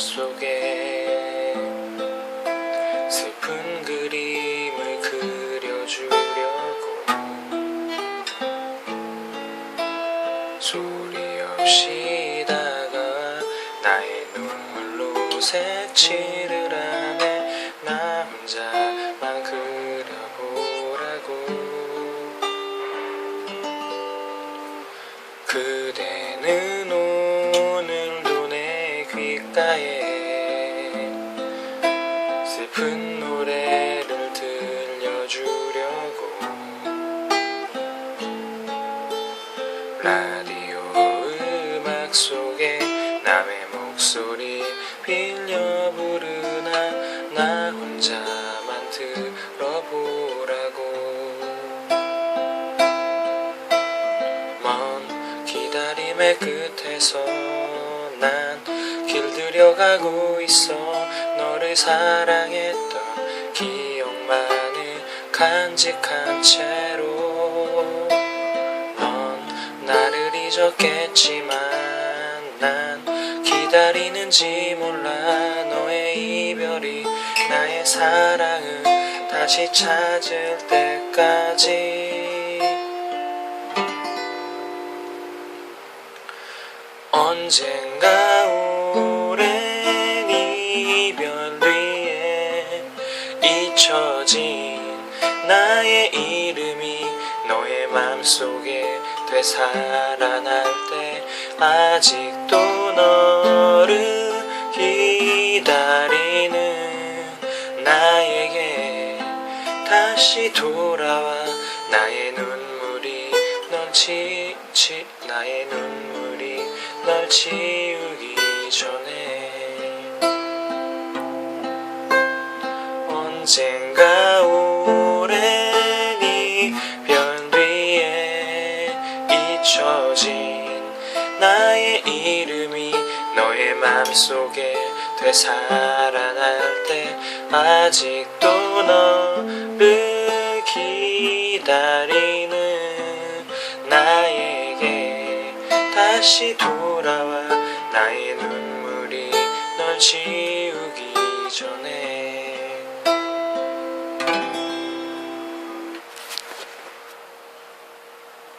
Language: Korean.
속에 슬픈 그림을 그려주려고 소리 없이 다가와 나의 눈물로 색칠을 하네. 나 혼자만 그려보라고. 그대 슬픈 노래를 들려주려고. 라디오 음악 속에 남의 목소리 빌려 부르나 나 혼자만 들어보라고. 먼 기다림의 끝에서 난 길들여가고 있어 너를 사랑했던 기억만을 간직한 채로 넌 나를 잊었겠지만 난 기다리는지 몰라 너의 이별이 나의 사랑을 다시 찾을 때까지 언젠가 오 나의 이름이 너의 맘속에 되살아날 때 아직도 너를 기다리는 나에게 다시 돌아와 나의 눈물이 널 지치 나의 눈물이 널 지우기 전에 언젠 이름이 너의 맘속에 되살아날 때 아직도 너를 기다리는 나에게 다시 돌아와 나의 눈물이 널 지우기 전에